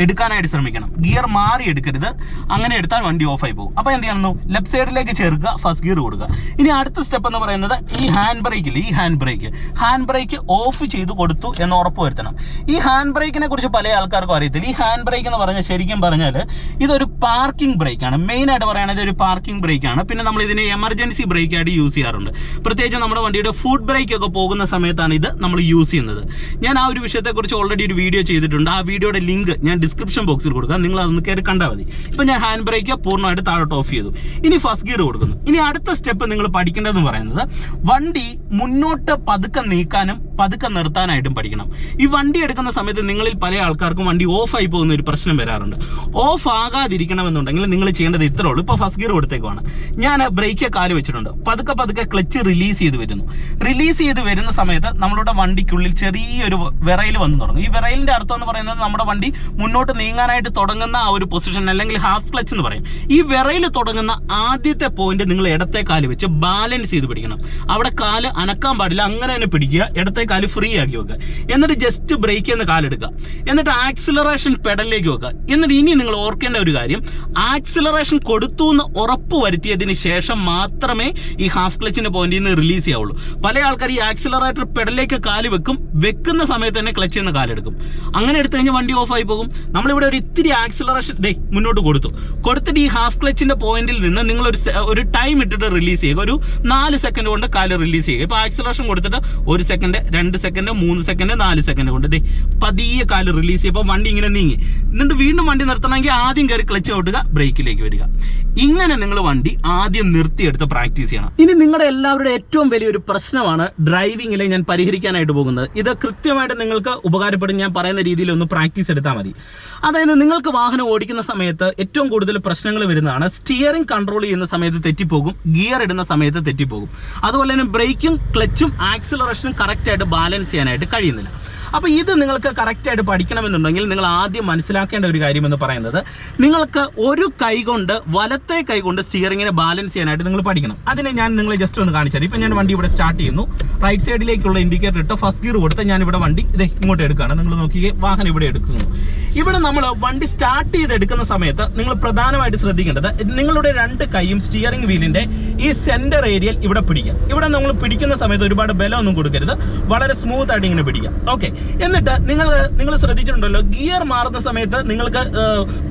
എടുക്കാനായിട്ട് ശ്രമിക്കണം. ഗിയർ മാറി എടുക്കരുത്. അങ്ങനെ എടുത്താൽ വണ്ടി ഓഫായി പോകും. അപ്പോൾ എന്ത് ചെയ്യണം? ലെഫ്റ്റ് സൈഡിലേക്ക് ചേർക്കുക ഫസ്റ്റ് ഗിയർ കൊടുക്കുക. ഇനി അടുത്ത സ്റ്റെപ്പ് എന്ന് പറയുന്നത് ഈ ഹാൻഡ് ബ്രേക്കിൽ ഈ hand brake hand brake off ചെയ്ത് കൊടുത്തു എന്ന് ഉറപ്പ് വരുത്തണം. ഈ ഹാൻഡ് ബ്രേക്കിനെ കുറിച്ച് പല ആൾക്കാർക്കും അറിയത്തില്ല. ഈ ഹാൻഡ് ബ്രേക്ക് എന്ന് പറഞ്ഞാൽ ശരിക്കും പറഞ്ഞാൽ ഇതൊരു പാർക്കിംഗ് ബ്രേക്കാണ് മെയിൻ ആയിട്ട് പറയുകയാണെങ്കിൽ ഇതൊരു പാർക്കിംഗ് ബ്രേക്കാണ് പിന്നെ നമ്മൾ ഇതിനെ എമർജൻസി ബ്രേക്ക് ആയിട്ട് യൂസ് ചെയ്യാറുണ്ട്. പ്രത്യേകിച്ച് നമ്മുടെ വണ്ടിയുടെ ഫുഡ് ബ്രേക്ക് ഒക്കെ പോകുന്ന സമയത്താണ് ഇത് നമ്മൾ യൂസ് ചെയ്യുന്നത്. ഞാൻ ആ ഒരു വിഷയത്തെക്കുറിച്ച് ഓൾറെഡി ഒരു വീഡിയോ ചെയ്തിട്ടുണ്ട്. ആ വീഡിയോയുടെ ലിങ്ക് ഞാൻ ഡിസ്ക്രിപ്ഷൻ ബോക്സിൽ കൊടുക്കാം. നിങ്ങൾ അതൊന്ന് കയറി കണ്ടാൽ മതി. ഇപ്പം ഞാൻ ഹാൻഡ് ബ്രേക്ക് പൂർണമായിട്ട് താഴോട്ട് ഓഫ് ചെയ്തു. ഇനി ഫസ്റ്റ് ഗിയർ കൊടുക്കുന്നു. ഇനി അടുത്ത സ്റ്റെപ്പ് നിങ്ങൾ പഠിക്കേണ്ടതെന്ന് പറയുന്നത് വണ്ടി മുന്നോട്ട് പതുക്കെ നീക്കാനും പതുക്കെ നിർത്താനായിട്ടും പഠിക്കണം. ഈ വണ്ടി എടുക്കുന്ന സമയത്ത് നിങ്ങളിൽ പല ആൾക്കാർക്കും വണ്ടി ഓഫ് ആയി പോകുന്ന ഒരു പ്രശ്നം വരാറുണ്ട്. ഓഫ് ആകാതിരിക്കണമെന്നുണ്ടെങ്കിൽ നിങ്ങൾ ചെയ്യേണ്ടത് ഇത്രേ ഉള്ളൂ. ഇപ്പോൾ ഫസ്റ്റ് ഗിയർ കൊടുത്തേക്കുവാണ്. ഞാൻ ബ്രേക്ക് കാൽ വെച്ചിട്ടുണ്ട്. പതുക്കെ പതുക്കെ ക്ലച്ച് റിലീസ് ചെയ്ത് വരുന്നു. റിലീസ് ചെയ്ത് വരുന്ന സമയത്ത് നമ്മളുടെ വണ്ടിക്കുള്ളിൽ ചെറിയൊരു വിറയിൽ വന്നു തുടങ്ങും. ഈ വിറയിലിന്റെ അർത്ഥം എന്ന് പറയുന്നത് നമ്മുടെ വണ്ടി മുന്നോട്ട് നീങ്ങാനായിട്ട് തുടങ്ങുന്ന ആ ഒരു പൊസിഷൻ അല്ലെങ്കിൽ ഹാഫ് ക്ലച്ച് എന്ന് പറയും. ഈ വിറയിൽ തുടങ്ങുന്ന ആദ്യത്തെ പോയിന്റ് നിങ്ങൾ ഇടത്തെ കാൽ വെച്ച് ബാലൻസ് ചെയ്ത് പിടിക്കണം. അവിടെ കാൽ അനക്കാൻ പാടില്ല. അങ്ങനെ തന്നെ പിടിക്കുക. ഇടത്തെ കാൽ ഫ്രീ ആക്കി വെക്കുക. എന്നിട്ട് ജസ്റ്റ് ബ്രേക്ക് ചെയ്യുന്ന കാലെടുക്കുക എന്നിട്ട് ആക്സിലറേഷൻ പെഡലിലേക്ക് വെക്കുക. എന്നിട്ട് ഇനി നിങ്ങൾ ഓർക്കേണ്ട ഒരു കാര്യം. ആക്സിലറേഷൻ കൊടുത്തു എന്ന് ഉറപ്പ് വരുത്തിയതിന് ശേഷം മാത്രമേ ഈ ഹാഫ് ക്ലച്ചിന്റെ പോയിന്റിൽ നിന്ന് റിലീസ് ചെയ്യാവുള്ളൂ. പല ആൾക്കാർ ഈ ആക്സിലറേറ്റർ പെഡലിലേക്ക് കാൽ വെക്കും. വെക്കുന്ന സമയത്ത് തന്നെ ക്ലച്ച് ചെയ്യുന്ന കാലെടുക്കും അങ്ങനെ എടുത്തു കഴിഞ്ഞാൽ വണ്ടി ഓഫ് ആയി പോകും. നമ്മളിവിടെ ഒരു ഇത്തിരി ആക്സിലറേഷൻ ദേ മുന്നോട്ട് കൊടുത്തു. കൊടുത്തിട്ട് ഈ ഹാഫ് ക്ലച്ചിന്റെ പോയിന്റിൽ നിന്ന് നിങ്ങൾ ഒരു ഒരു ടൈം ഇട്ടിട്ട് റിലീസ് ചെയ്യുക. ഒരു നാല് സെക്കൻഡ് കൊണ്ട് കാൽ റിലീസ് ചെയ്യുക. ഇപ്പൊ ആക്സിലറേഷൻ കൊടുത്തിട്ട് ഒരു സെക്കൻഡ് രണ്ട് സെക്കൻഡ് മൂന്ന് സെക്കൻഡ് നാല് സെക്കൻഡ് കൊണ്ട് പതിയെ കാൽ റിലീസ് ചെയ്യുമ്പോൾ വണ്ടി ഇങ്ങനെ നീങ്ങി. എന്നിട്ട് വീണ്ടും വണ്ടി നിർത്തണമെങ്കിൽ ആദ്യം കയറി ക്ലച്ച് ഓട്ടുക ബ്രേക്കിലേക്ക് വരിക. ഇങ്ങനെ നിങ്ങൾ വണ്ടി ആദ്യം നിർത്തിയെടുത്ത് പ്രാക്ടീസ് ചെയ്യണം. ഇനി നിങ്ങളുടെ എല്ലാവരുടെ ഏറ്റവും വലിയൊരു പ്രശ്നമാണ് ഡ്രൈവിംഗിലെ ഞാൻ പരിഹരിക്കാനായിട്ട് പോകുന്നത്. ഇത് കൃത്യമായിട്ട് നിങ്ങൾക്ക് ഉപകാരപ്പെടും. ഞാൻ പറയുന്ന രീതിയിൽ ഒന്ന് പ്രാക്ടീസ് എടുത്താൽ മതി. അതായത് നിങ്ങൾക്ക് വാഹനം ഓടിക്കുന്ന സമയത്ത് ഏറ്റവും കൂടുതൽ പ്രശ്നങ്ങൾ വരുന്നതാണ് സ്റ്റിയറിംഗ് കൺട്രോൾ ചെയ്യുന്ന സമയത്ത് തെറ്റിപ്പോകും ഗിയർ ഇടുന്ന സമയത്ത് തെറ്റിപ്പോകും. അതുപോലെ തന്നെ ബ്രേക്കും ക്ലച്ചും ആക്സിലറേഷനും കറക്റ്റായിട്ട് ബാലൻസ് ചെയ്യാനായിട്ട് കഴിയുന്നില്ല. അപ്പോൾ ഇത് നിങ്ങൾക്ക് കറക്റ്റായിട്ട് പഠിക്കണമെന്നുണ്ടെങ്കിൽ നിങ്ങൾ ആദ്യം മനസ്സിലാക്കേണ്ട ഒരു കാര്യം എന്ന് പറയുന്നത് നിങ്ങൾക്ക് ഒരു കൈ കൊണ്ട് വലത്തെ കൈ കൊണ്ട് സ്റ്റിയറിങ്ങിനെ ബാലൻസ് ചെയ്യാനായിട്ട് നിങ്ങൾ പഠിക്കണം. അതിനെ ഞാൻ നിങ്ങളെ ജസ്റ്റ് ഒന്ന് കാണിച്ചാൽ ഇപ്പൊ ഞാൻ വണ്ടി ഇവിടെ സ്റ്റാർട്ട് ചെയ്യുന്നു. റൈറ്റ് സൈഡിലേക്കുള്ള ഇൻഡിക്കേറ്റർ ഇട്ട് ഫസ്റ്റ് ഗിയർ കൊടുത്ത് ഞാൻ ഇവിടെ വണ്ടി ഇതേ ഇങ്ങോട്ട് എടുക്കുകയാണ്. നിങ്ങൾ നോക്കിയേ വാഹനം ഇവിടെ എടുക്കുന്നു. ഇവിടെ നമ്മൾ വണ്ടി സ്റ്റാർട്ട് ചെയ്ത് എടുക്കുന്ന സമയത്ത് നിങ്ങൾ പ്രധാനമായിട്ട് ശ്രദ്ധിക്കേണ്ടത് നിങ്ങളുടെ രണ്ട് കൈയും സ്റ്റിയറിംഗ് വീലിന്റെ ഈ സെന്റർ ഏരിയയിൽ ഇവിടെ പിടിക്കുക. ഇവിടെ നമ്മൾ പിടിക്കുന്ന സമയത്ത് ഒരുപാട് ബലം ഒന്നും കൊടുക്കരുത്. വളരെ സ്മൂത്ത് ആയിട്ട് ഇങ്ങനെ പിടിക്കുക. ഓക്കെ എന്നിട്ട് നിങ്ങൾ നിങ്ങൾ ശ്രദ്ധിച്ചിട്ടുണ്ടല്ലോ ഗിയർ മാറുന്ന സമയത്ത് നിങ്ങൾക്ക്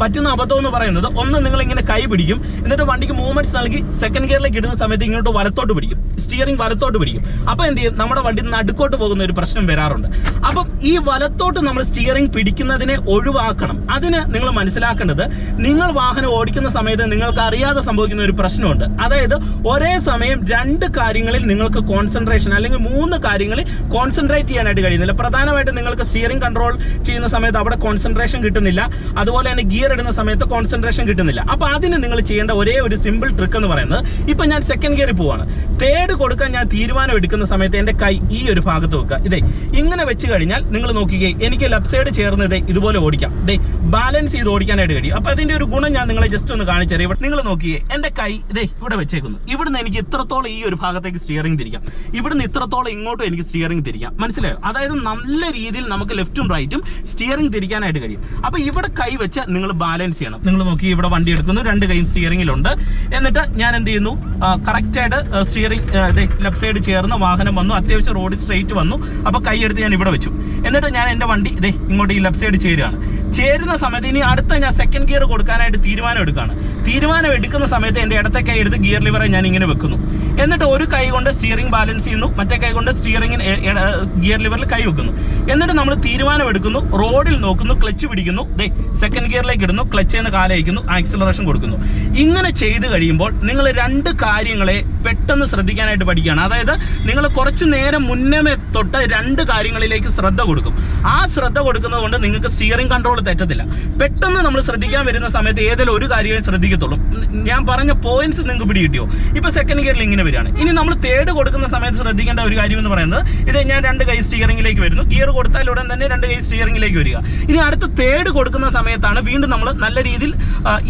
പറ്റുന്ന അബദ്ധം എന്ന് പറയുന്നത് ഒന്ന് നിങ്ങൾ ഇങ്ങനെ കൈ പിടിക്കും എന്നിട്ട് വണ്ടിക്ക് മൂവ്മെന്റ്സ് നൽകി സെക്കൻഡ് ഗിയറിലേക്ക് ഇടുന്ന സമയത്ത് ഇങ്ങോട്ട് വലത്തോട്ട് പിടിക്കും സ്റ്റിയറിംഗ് വലത്തോട്ട് പിടിക്കും. അപ്പോൾ എന്ത് ചെയ്യും? നമ്മുടെ വണ്ടി നടുക്കോട്ട് പോകുന്ന ഒരു പ്രശ്നം വരാറുണ്ട്. അപ്പം ഈ വലത്തോട്ട് നമ്മൾ സ്റ്റിയറിംഗ് പിടിക്കുന്നതിനെ ഒഴിവാക്കണം. അതിന് നിങ്ങൾ മനസ്സിലാക്കേണ്ടത് നിങ്ങൾ വാഹനം ഓടിക്കുന്ന സമയത്ത് നിങ്ങൾക്ക് അറിയാതെ സംഭവിക്കുന്ന ഒരു പ്രശ്നമുണ്ട്. അതായത് ഒരേ സമയം രണ്ട് കാര്യങ്ങളിൽ നിങ്ങൾക്ക് കോൺസെൻട്രേഷൻ അല്ലെങ്കിൽ മൂന്ന് കാര്യങ്ങളിൽ കോൺസെൻട്രേറ്റ് ചെയ്യാനായിട്ട് കഴിയുന്നില്ല. പ്രധാനമായിട്ടും നിങ്ങൾക്ക് സ്റ്റിയറിംഗ് കൺട്രോൾ ചെയ്യുന്ന സമയത്ത് അവിടെ കോൺസെൻട്രേഷൻ കിട്ടുന്നില്ല. അതുപോലെ തന്നെ ഗിയർ ഇടുന്ന സമയത്ത് കോൺസെൻട്രേഷൻ കിട്ടുന്നില്ല. അപ്പൊ അതിന് നിങ്ങൾ ചെയ്യേണ്ട ഒരേ ഒരു സിമ്പിൾ ട്രിക്ക് എന്ന് പറയുന്നത് ഇപ്പൊ ഞാൻ സെക്കൻഡ് ഗിയറിൽ പോവാണ്. തേർഡ് കൊടുക്കാൻ ഞാൻ തീരുമാനം എടുക്കുന്ന സമയത്ത് എന്റെ കൈ ഈ ഒരു ഭാഗത്ത് വെക്കുക. ഇതേ ഇങ്ങനെ വെച്ച് കഴിഞ്ഞാൽ നിങ്ങൾ നോക്കിക്കേ എനിക്ക് ലെഫ്റ്റ് സൈഡ് ചേർന്ന് ഇതേ ഇതുപോലെ ഓടിക്കാം. ഇതേ ബാലൻസ് ചെയ്ത് ഓടിക്കാനായിട്ട് കഴിയും. അപ്പൊ അതിന്റെ ഒരു ഗുണം ഞാൻ നിങ്ങളെ ജസ്റ്റ് ഒന്ന് കാണിച്ചറിയ നിങ്ങൾ നോക്കിയേ എന്റെ കൈ ഇതേ ഇവിടെ വെച്ചേക്കുന്നു. ഇവിടുന്ന് എനിക്ക് ഇത്രത്തോളം ഈ ഒരു ഭാഗത്തേക്ക് സ്റ്റിയറിംഗ് തിരിക്കാം. ഇവിടുന്ന് ഇത്രത്തോളം ഇങ്ങോട്ടും എനിക്ക് സ്റ്റിയറിംഗ് തിരിക്കാം. മനസ്സിലായോ? അതായത് നല്ല രീതിയിൽ നമുക്ക് ലെഫ്റ്റും റൈറ്റും സ്റ്റിയറിംഗ് തിരിക്കാനായിട്ട് കഴിയും. അപ്പൊ ഇവിടെ കൈ വെച്ച് നിങ്ങൾ ബാലൻസ് ചെയ്യണം. നിങ്ങൾ നോക്കി ഇവിടെ വണ്ടി എടുക്കുന്നു രണ്ട് കൈയും സ്റ്റിയറിംഗിലുണ്ട് എന്നിട്ട് ഞാൻ എന്ത് ചെയ്യുന്നു? കറക്റ്റ് ആയിട്ട് സ്റ്റിയറിംഗ് ലെഫ്റ്റ് സൈഡ് ചേർന്ന് വാഹനം വന്നു. അത്യാവശ്യം റോഡ് സ്ട്രെയിറ്റ് വന്നു. അപ്പൊ കൈ എടുത്ത് ഞാൻ ഇവിടെ വെച്ചു. എന്നിട്ട് ഞാൻ എന്റെ വണ്ടി ഇതേ ഇങ്ങോട്ട് ഈ ലെഫ്റ്റ് സൈഡ് ചേരുകയാണ്. ചേരുന്ന സമയത്ത് ഇനി അടുത്ത ഞാൻ സെക്കൻഡ് ഗിയർ കൊടുക്കാനായിട്ട് തീരുമാനം എടുക്കുകയാണ്. തീരുമാനം എടുക്കുന്ന സമയത്ത് എന്റെ ഇടത്തെ കൈ എടുത്ത് ഗിയർ ലിവറെ ഞാൻ ഇങ്ങനെ വെക്കുന്നു. എന്നിട്ട് ഒരു കൈ കൊണ്ട് സ്റ്റിയറിംഗ് ബാലൻസ് ചെയ്യുന്നു. മറ്റേ കൈ കൊണ്ട് സ്റ്റിയറിംഗിന് ഗിയർ ലിവറിൽ കൈ വെക്കുന്നു. എന്നിട്ട് നമ്മൾ തീരുമാനമെടുക്കുന്നു റോഡിൽ നോക്കുന്നു ക്ലച്ച് പിടിക്കുന്നു ദേ സെക്കൻഡ് ഗിയറിലേക്ക് ഇടുന്നു ക്ലച്ച് എന്ന് കാലയക്കുന്നു ആക്സിലറേഷൻ കൊടുക്കുന്നു. ഇങ്ങനെ ചെയ്ത് കഴിയുമ്പോൾ നിങ്ങൾ രണ്ട് കാര്യങ്ങളെ പെട്ടെന്ന് ശ്രദ്ധിക്കാനായിട്ട് പഠിക്കുകയാണ്. അതായത് നിങ്ങൾ കുറച്ച് നേരം മുന്നമേ തൊട്ട് രണ്ട് കാര്യങ്ങളിലേക്ക് ശ്രദ്ധ കൊടുക്കും. ആ ശ്രദ്ധ കൊടുക്കുന്നത് കൊണ്ട് നിങ്ങൾക്ക് സ്റ്റിയറിംഗ് കൺട്രോൾ തെറ്റത്തില്ല. പെട്ടെന്ന് നമ്മൾ ശ്രദ്ധിക്കാൻ വരുന്ന സമയത്ത് ഏതെങ്കിലും ഒരു കാര്യമേ ശ്രദ്ധിക്കത്തുള്ളൂ. ഞാൻ പറഞ്ഞ പോയിന്റ്സ് നിങ്ങൾക്ക് പിടികിട്ടിയോ? ഇപ്പൊ സെക്കൻഡ് ഗിയറിൽ ഇങ്ങനെ വരികയാണ്. ഇനി നമ്മൾ തേർഡ് കൊടുക്കുന്ന സമയത്ത് ശ്രദ്ധിക്കേണ്ട ഒരു കാര്യം എന്ന് പറയുന്നത് ഇത് ഞാൻ രണ്ട് കൈ സ്റ്റിയറിംഗിലേക്ക് വരുന്നു. ഗിയർ കൊടുത്താൽ ഉടൻ തന്നെ രണ്ട് കൈ സ്റ്റിയറിംഗിലേക്ക് വരിക. ഇനി അടുത്ത് തേർഡ് കൊടുക്കുന്ന സമയത്താണ് വീണ്ടും നമ്മൾ നല്ല രീതിയിൽ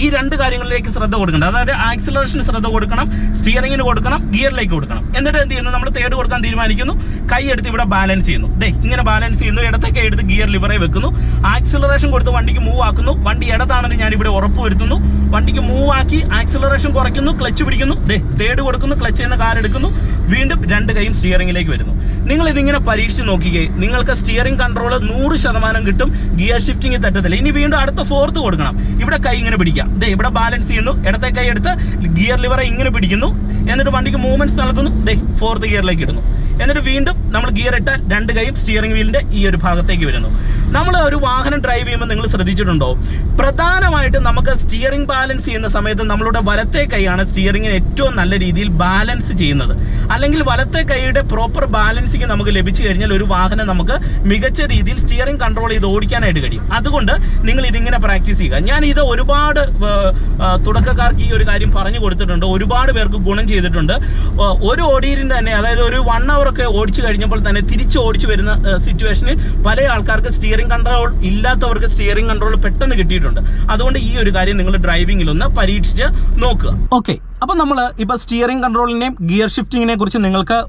ഈ രണ്ട് കാര്യങ്ങളിലേക്ക് ശ്രദ്ധ കൊടുക്കേണ്ടത്. അതായത് ആക്സിലറേഷന് ശ്രദ്ധ കൊടുക്കണം സ്റ്റിയറിംഗിന് കൊടുക്കണം ഗിയറിലേക്ക് കൊടുക്കണം. എന്നിട്ട് എന്ത് ചെയ്യുന്നു? നമ്മൾ തേർഡ് കൊടുക്കാൻ തീരുമാനിക്കുന്നു. കൈ എടുത്ത് ഇവിടെ ബാലൻസ് ചെയ്യുന്നു. ഡേ ഇങ്ങനെ ബാലൻസ് ചെയ്യുന്നു. ഇടത്തെ കൈ എടുത്ത് ഗിയർ ലിവറെ വെക്കുന്നു. ആക്സിലറേഷൻ കൊടുത്ത് വണ്ടിക്ക് മൂവ് ആക്കുന്നു. വണ്ടി ഇടതാണെന്ന് ഞാൻ ഇവിടെ ഉറപ്പ് വരുത്തുന്നു വണ്ടിക്ക് മൂവ് ആക്കി ആക്സിലറേഷൻ കുറയ്ക്കുന്നു ക്ലച്ച് പിടിക്കുന്നു. ഡേ തേർഡ് കൊടുക്കുന്നു ക്ലച്ച് ചെയ്യുന്ന കാർ എടുക്കുന്നു. വീണ്ടും രണ്ട് കൈയും സ്റ്റിയറിംഗിലേക്ക് വരുന്നു. നിങ്ങൾ ഇതിങ്ങനെ പരീക്ഷിച്ച് നോക്കിക്കേ. നിങ്ങൾക്ക് സ്റ്റിയറിംഗ് കൺട്രോൾ നൂറ് ശതമാനം കിട്ടും ഗിയർ ഷിഫ്റ്റിംഗ് തെറ്റത്തില്ല. ഇനി വീണ്ടും അടുത്ത ഫോർത്ത് കൊടുക്കണം. ഇവിടെ കൈ ഇങ്ങനെ പിടിക്കാം. ദേ ഇവിടെ ബാലൻസ് ചെയ്യുന്നു. ഇടത്തെ കൈ എടുത്ത് ഗിയർ ലിവറെ ഇങ്ങനെ പിടിക്കുന്നു. എന്നിട്ട് വണ്ടിക്ക് മൂവ്മെന്റ്സ് നൽകുന്നു. ദേ ഫോർത്ത് ഗിയറിലേക്ക് ഇടുന്നു. എന്നിട്ട് വീണ്ടും നമ്മൾ ഗിയർ ഇട്ട രണ്ട് കൈയും സ്റ്റിയറിംഗ് വീലിന്റെ ഈ ഒരു ഭാഗത്തേക്ക് വരുന്നു. നമ്മൾ ഒരു വാഹനം ഡ്രൈവ് ചെയ്യുമ്പോൾ നിങ്ങൾ ശ്രദ്ധിച്ചിട്ടുണ്ടോ? പ്രധാനമായിട്ടും നമുക്ക് സ്റ്റിയറിംഗ് ബാലൻസ് ചെയ്യുന്ന സമയത്ത് നമ്മളുടെ വലത്തെ കൈയാണ് സ്റ്റിയറിംഗിന് ഏറ്റവും നല്ല രീതിയിൽ ബാലൻസ് ചെയ്യുന്നത്. അല്ലെങ്കിൽ വലത്തെ കൈയുടെ പ്രോപ്പർ ബാലൻസിങ് നമുക്ക് ലഭിച്ചു കഴിഞ്ഞാൽ ഒരു വാഹനം നമുക്ക് മികച്ച രീതിയിൽ സ്റ്റിയറിംഗ് കൺട്രോൾ ചെയ്ത് ഓടിക്കാനായിട്ട് കഴിയും. അതുകൊണ്ട് നിങ്ങൾ ഇതിങ്ങനെ പ്രാക്ടീസ് ചെയ്യുക. ഞാൻ ഇത് ഒരുപാട് തുടക്കക്കാർക്ക് ഈ ഒരു കാര്യം പറഞ്ഞു കൊടുത്തിട്ടുണ്ട്. ഒരുപാട് പേർക്ക് ഗുണം ചെയ്തിട്ടുണ്ട്. ഒരു ഓടിയിൽ തന്നെ അതായത് ഒരു വൺ അവർ ഒക്കെ ഓടിച്ചു കഴിഞ്ഞപ്പോൾ തന്നെ തിരിച്ച് ഓടിച്ചു വരുന്ന സിറ്റുവേഷനിൽ പല ആൾക്കാർക്ക് സ്റ്റിയറിംഗ് കൺട്രോൾ ഇല്ലാത്തവർക്ക് സ്റ്റിയറിംഗ് കൺട്രോൾ പെട്ടെന്ന് കിട്ടിയിട്ടുണ്ട്. അതുകൊണ്ട് ഈ ഒരു കാര്യം നിങ്ങൾ ഡ്രൈവിംഗിൽ ഒന്ന് പരീക്ഷിച്ച് നോക്കുക. ഓക്കെ അപ്പോൾ നമ്മൾ ഇപ്പോൾ സ്റ്റിയറിംഗ് കൺട്രോളിനെയും ഗിയർ ഷിഫ്റ്റിങ്ങിനെ കുറിച്ച് നിങ്ങൾക്ക്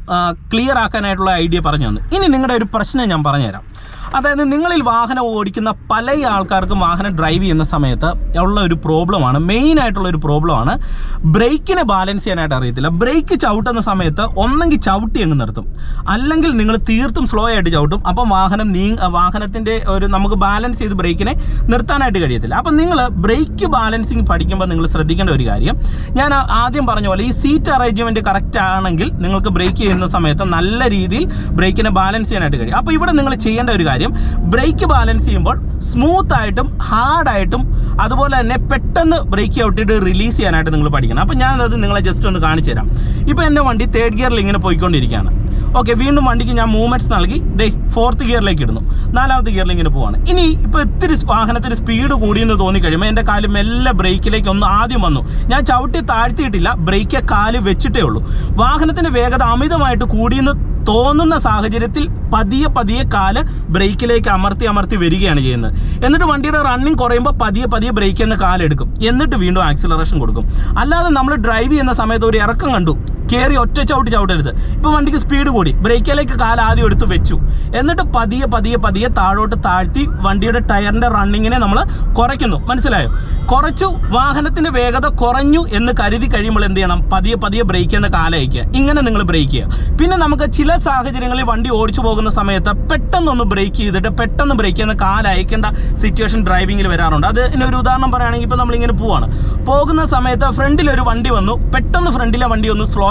ക്ലിയർ ആക്കാനായിട്ടുള്ള ഐഡിയ പറഞ്ഞു തന്നു. ഇനി നിങ്ങളുടെ ഒരു പ്രശ്നം ഞാൻ പറഞ്ഞുതരാം. അതായത് നിങ്ങളിൽ വാഹനം ഓടിക്കുന്ന പല ആൾക്കാർക്കും വാഹനം ഡ്രൈവ് ചെയ്യുന്ന സമയത്ത് ഉള്ള ഒരു പ്രോബ്ലമാണ് മെയിൻ ആയിട്ടുള്ള ഒരു പ്രോബ്ലമാണ് ബ്രേക്കിനെ ബാലൻസ് ചെയ്യാനായിട്ട് അറിയത്തില്ല. ബ്രേക്ക് ചവിട്ടുന്ന സമയത്ത് ഒന്നെങ്കിൽ ചവിട്ടി അങ്ങ് നിർത്തും. അല്ലെങ്കിൽ നിങ്ങൾ തീർത്തും സ്ലോ ആയിട്ട് ചവിട്ടും. അപ്പം വാഹനം നീ വാഹനത്തിന്റെ ഒരു നമുക്ക് ബാലൻസ് ചെയ്ത് ബ്രേക്കിനെ നിർത്താനായിട്ട് കഴിയത്തില്ല. അപ്പം നിങ്ങൾ ബ്രേക്ക് ബാലൻസിങ് പഠിക്കുമ്പോൾ നിങ്ങൾ ശ്രദ്ധിക്കേണ്ട ഒരു കാര്യം. ഞാൻ ആ- ആദ്യം പറഞ്ഞ പോലെ ഈ സീറ്റ് അറേഞ്ച്മെന്റ് കറക്റ്റ് ആണെങ്കിൽ നിങ്ങൾക്ക് ബ്രേക്ക് ചെയ്യുന്ന സമയത്ത് നല്ല രീതിയിൽ ബ്രേക്കിനെ ബാലൻസ് ചെയ്യാനായിട്ട് കഴിയും. അപ്പോൾ ഇവിടെ നിങ്ങൾ ചെയ്യേണ്ട ഒരു കാര്യം ബ്രേക്ക് ബാലൻസ് ചെയ്യുമ്പോൾ സ്മൂത്ത് ആയിട്ടും ഹാർഡായിട്ടും അതുപോലെ തന്നെ പെട്ടെന്ന് ബ്രേക്ക് ഔട്ടിട്ട് റിലീസ് ചെയ്യാനായിട്ട് നിങ്ങൾ പഠിക്കണം. അപ്പോൾ ഞാനത് നിങ്ങളെ ജസ്റ്റ് ഒന്ന് കാണിച്ചു തരാം ഇപ്പോൾ എന്റെ വണ്ടി തേർഡ് ഗിയറിൽ ഇങ്ങനെ പോയിക്കൊണ്ടിരിക്കുകയാണ്. ഓക്കെ വീണ്ടും വണ്ടിക്ക് ഞാൻ മൂവ്മെന്റ്സ് നൽകി. ദേ ഫോർത്ത് ഗിയറിലേക്ക് ഇടുന്നു. നാലാമത്തെ ഗിയറിൽ ഇങ്ങനെ പോവാണ്. ഇനി ഇപ്പോൾ ഇത്തിരി വാഹനത്തിന് സ്പീഡ് കൂടിയെന്ന് തോന്നിക്കഴിയുമ്പോൾ എന്റെ കാൽ മെല്ലെ ബ്രേക്കിലേക്ക് ഒന്ന് ആദ്യം വന്നു. ഞാൻ ചവിട്ടി താഴ്ത്തിയിട്ടില്ല ബ്രേക്ക് കാൽ വെച്ചിട്ടേ ഉള്ളൂ. വാഹനത്തിന്റെ വേഗത അമിതമായിട്ട് കൂടിയെന്ന് തോന്നുന്ന സാഹചര്യത്തിൽ പതിയെ പതിയെ കാൽ ബ്രേക്കിലേക്ക് അമർത്തി അമർത്തി വരികയാണ് ചെയ്യുന്നത്. എന്നിട്ട് വണ്ടിയുടെ റണ്ണിങ് കുറയുമ്പോൾ പതിയെ പതിയെ ബ്രേക്ക് എന്ന കാലെടുക്കും. എന്നിട്ട് വീണ്ടും ആക്സിലറേഷൻ കൊടുക്കും. അല്ലാതെ നമ്മൾ ഡ്രൈവ് ചെയ്യുന്ന സമയത്ത് ഒരു ഇറക്കം കണ്ടു. കയറി ഒറ്റ ചവിട്ടി ചവിട്ടരുത്. ഇപ്പോൾ വണ്ടിക്ക് സ്പീഡ് കൂടി. ബ്രേക്കിലേക്ക് കാല ആദ്യം എടുത്ത് വെച്ചു. എന്നിട്ട് പതിയെ പതിയെ പതിയെ താഴോട്ട് താഴ്ത്തി വണ്ടിയുടെ ടയറിന്റെ റണ്ണിങ്ങിനെ നമ്മൾ കുറയ്ക്കുന്നു. മനസ്സിലായോ? കുറച്ചു വാഹനത്തിന്റെ വേഗത കുറഞ്ഞു എന്ന് കരുതി കഴിയുമ്പോൾ എന്ത് ചെയ്യണം? പതിയെ പതിയെ ബ്രേക്ക് എന്ന കാലയക്കുക ഇങ്ങനെ നിങ്ങൾ ബ്രേക്ക് ചെയ്യുക. പിന്നെ നമുക്ക് ചില സാഹചര്യങ്ങളിൽ വണ്ടി ഓടിച്ചു പോകുന്ന സമയത്ത് പെട്ടെന്നൊന്ന് ബ്രേക്ക് ചെയ്തിട്ട് പെട്ടെന്ന് ബ്രേക്ക് ചെയ്യുന്ന കാലയക്കേണ്ട സിറ്റുവേഷൻ ഡ്രൈവിങ്ങിൽ വരാറുണ്ട്. അത് ഒരു ഉദാഹരണം പറയുകയാണെങ്കിൽ ഇപ്പോൾ നമ്മളിങ്ങനെ പോവാണ്. പോകുന്ന സമയത്ത് ഫ്രണ്ടിൽ ഒരു വണ്ടി വന്നു. പെട്ടെന്ന് ഫ്രണ്ടിലെ വണ്ടി ഒന്ന് സ്ലോ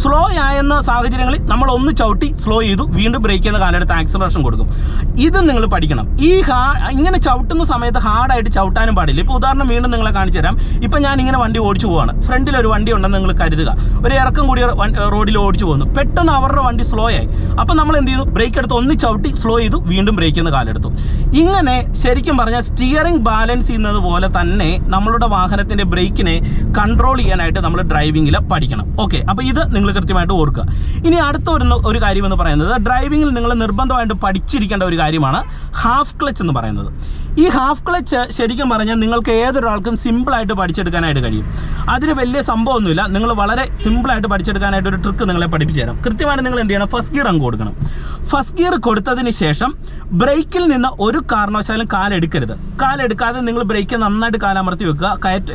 സ്ലോ ആയെന്ന സാഹചര്യങ്ങളിൽ നമ്മൾ ഒന്ന് ചവിട്ടി സ്ലോ ചെയ്തു വീണ്ടും ബ്രേക്ക് ചെയ്യുന്ന കാലെടുത്ത് ആക്സിലറേഷൻ കൊടുക്കും. ഇത് നിങ്ങൾ പഠിക്കണം. ഈ ഹാ ഇങ്ങനെ ചവിട്ടുന്ന സമയത്ത് ഹാർഡായിട്ട് ചവിട്ടാനും പാടില്ല. ഇപ്പോൾ ഉദാഹരണം വീണ്ടും നിങ്ങളെ കാണിച്ചു തരാം. ഇപ്പം ഞാൻ ഇങ്ങനെ വണ്ടി ഓടിച്ചു പോവാണ്. ഫ്രണ്ടിൽ ഒരു വണ്ടി ഉണ്ടെന്ന് നിങ്ങൾ കരുതുക. ഒരു ഇറക്കം കൂടി റോഡിൽ ഓടിച്ചു പോകുന്നു പെട്ടെന്ന് അവരുടെ വണ്ടി സ്ലോ ആയി. അപ്പം നമ്മൾ എന്ത് ചെയ്യുന്നു ബ്രേക്ക് എടുത്ത് ഒന്ന് ചവിട്ടി സ്ലോ ചെയ്തു വീണ്ടും ബ്രേക്ക് ചെയ്യുന്ന കാലെടുത്തു ഇങ്ങനെ ശരിക്കും പറഞ്ഞാൽ സ്റ്റിയറിംഗ് ബാലൻസ് ചെയ്യുന്നത് പോലെ തന്നെ നമ്മളുടെ വാഹനത്തിന്റെ ബ്രേക്കിനെ കൺട്രോൾ ചെയ്യാനായിട്ട് നമ്മൾ ഡ്രൈവിങ്ങിൽ പഠിക്കണം. ഓക്കെ അപ്പോൾ ഇത് നിങ്ങൾ കൃത്യമായിട്ട് ഓർക്കുക. ഇനി അടുത്ത ഒരു ഒരു കാര്യം എന്ന് പറയുന്നത് ഡ്രൈവിങ്ങിൽ നിങ്ങൾ നിർബന്ധമായിട്ട് പഠിച്ചിരിക്കേണ്ട ഒരു കാര്യമാണ് ഹാഫ് ക്ലച്ച് എന്ന് പറയുന്നത്. ഈ ഹാഫ് ക്ലച്ച് ശരിക്കും പറഞ്ഞാൽ നിങ്ങൾക്ക് ഏതൊരാൾക്കും സിമ്പിളായിട്ട് പഠിച്ചെടുക്കാനായിട്ട് കഴിയും. അതിന് വലിയ സംഭവമൊന്നുമില്ല. നിങ്ങൾ വളരെ സിമ്പിളായിട്ട് പഠിച്ചെടുക്കാനായിട്ട് ഒരു ട്രിക്ക് നിങ്ങളെ പഠിപ്പിച്ചു തരാം. കൃത്യമായിട്ട് നിങ്ങൾ എന്ത് ചെയ്യണം? ഫസ്റ്റ് ഗിയർ അങ്ങ് കൊടുക്കണം. ഫസ്റ്റ് ഗിയർ കൊടുത്തതിന് ശേഷം ബ്രേക്കിൽ നിന്ന് ഒരു കാരണവശാലും കാലെടുക്കരുത് കാലെടുക്കാതെ നിങ്ങൾ ബ്രേക്ക് നന്നായിട്ട് കാലമർത്തി വെക്കുക. കയറ്റ്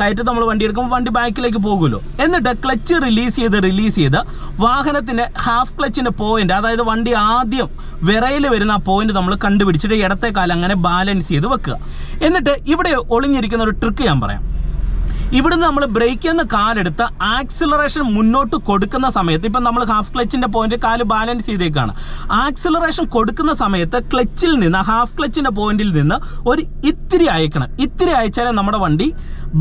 കയറ്റ് നമ്മൾ വണ്ടി എടുക്കുമ്പോൾ വണ്ടി ബാക്കിലേക്ക് പോകുമല്ലോ. എന്നിട്ട് ക്ലച്ച് റിലീസ് ചെയ്ത് റിലീസ് ചെയ്ത് വാഹനത്തിന്റെ ഹാഫ് ക്ലച്ചിന്റെ പോയിന്റ് അതായത് വണ്ടി ആദ്യം വിറയിൽ വരുന്ന ആ പോയിന്റ് നമ്മൾ കണ്ടുപിടിച്ചിട്ട് ഇടത്തെ കാലം അങ്ങനെ ബാലൻസ് ചെയ്ത് വെക്കുക. എന്നിട്ട് ഇവിടെ ഒളിഞ്ഞിരിക്കുന്ന ഒരു ട്രിക്ക് ഞാൻ പറയാം. ഇവിടുന്ന് നമ്മൾ ബ്രേക്ക് എന്ന കാലെടുത്ത് ആക്സിലറേഷൻ മുന്നോട്ട് കൊടുക്കുന്ന സമയത്ത് ഇപ്പം നമ്മൾ ഹാഫ് ക്ലച്ചിന്റെ പോയിന്റ് കാൽ ബാലൻസ് ചെയ്തേക്കാണ്. ആക്സിലറേഷൻ കൊടുക്കുന്ന സമയത്ത് ക്ലച്ചിൽ നിന്ന് ഹാഫ് ക്ലച്ചിന്റെ പോയിന്റിൽ നിന്ന് ഒരു ഇത്തിരി അയക്കണം. ഇത്തിരി അയച്ചാലേ നമ്മുടെ വണ്ടി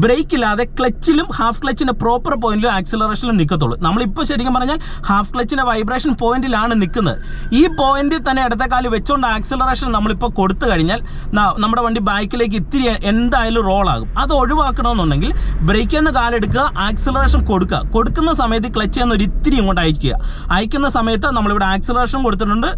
ബ്രേക്ക് ഇല്ലാതെ ക്ലച്ചിലും ഹാഫ് ക്ലച്ചിന്റെ പ്രോപ്പർ പോയിന്റിലും ആക്സിലറേഷനിലും നിൽക്കത്തുള്ളൂ നമ്മളിപ്പോൾ ശരിക്കും പറഞ്ഞാൽ ഹാഫ് ക്ലച്ചിന്റെ വൈബ്രേഷൻ പോയിന്റിലാണ് നിൽക്കുന്നത്. ഈ പോയിന്റിൽ തന്നെ ഇടത്തെ കാൽ വെച്ചുകൊണ്ട് ആക്സിലറേഷൻ നമ്മളിപ്പോൾ കൊടുത്തു കഴിഞ്ഞാൽ നമ്മുടെ വണ്ടി ബാക്കിലേക്ക് ഇത്തിരി എന്തായാലും റോളാകും അത് ഒഴിവാക്കണമെന്നുണ്ടെങ്കിൽ ബ്രേക്ക് എന്ന കാലെടുക്കുക ആക്സിലറേഷൻ കൊടുക്കുക. കൊടുക്കുന്ന സമയത്ത് ക്ലച്ച് എന്നൊരു ഇത്തിരി ഇങ്ങോട്ട് അയക്കുക. അയക്കുന്ന സമയത്ത് നമ്മളിവിടെ ആക്സിലറേഷൻ കൊടുത്തിട്ടുണ്ട്.